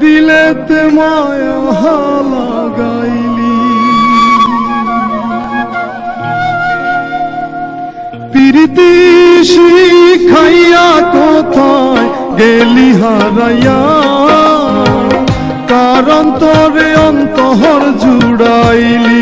দিলেতে মায়া লাগাইলি প্রীতি শিখাইয়া কোথায় গেলি হারাইয়া? কারণ তোরে অন্তহর জুড়াইলি?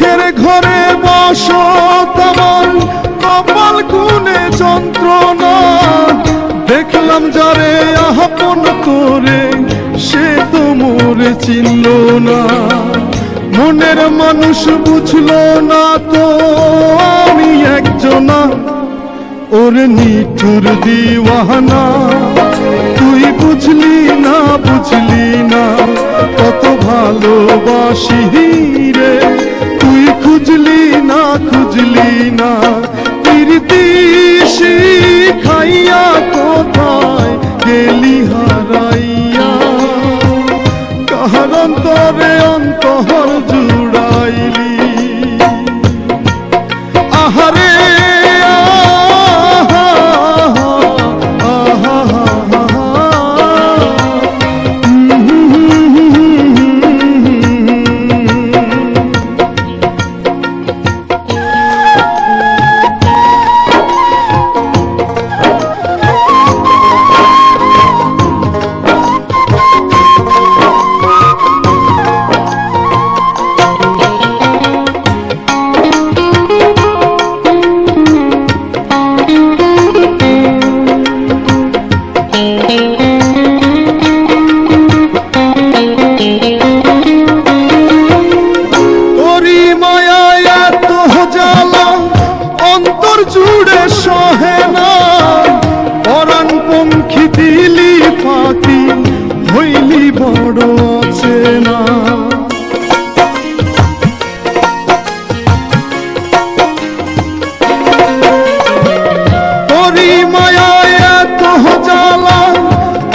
দুঃখের ঘরে বসত আমার কপাল গুনে যন্ত্রণা। দেখলাম যারে আপন করে সে তো মোরে চিনল না। মনের মানুষ বুঝলো না তো, আমি একজনা। ওরে নিঠুর দিওয়ানা, তুই বুঝলি না বুঝলি না, কত ভালোবাসি রে। খুঁজলি না খুঁজলি না। প্রীতি শিখাইয়া কোথায় গেলি হারাইয়া? কাহার অন্তরে অন্তহর জুড়াইলি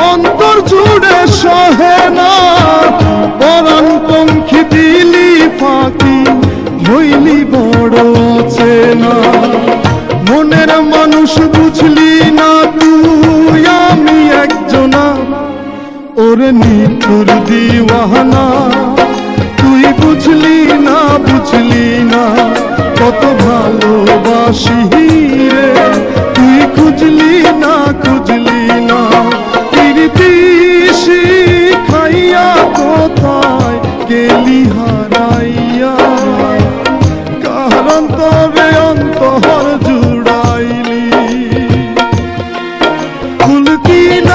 অন্তর জুড়ে সহে না। পঙ্খী দিলি ফাঁকি, হইলি বড় আছে না। মনের মানুষ বুঝলি না, তুই আমি একজনা। ওরে তোর দিওয়ানা, তুই বুঝলি না বুঝলি না, কত ভালোবাসি রে। তুই খুঁজলি না খুঁজলি না পিরিতিসি খাইয়া কোথায় গেলি হারাইয়া? কারণ তবে অন্তহর জুড়াইলি। ফুলকি না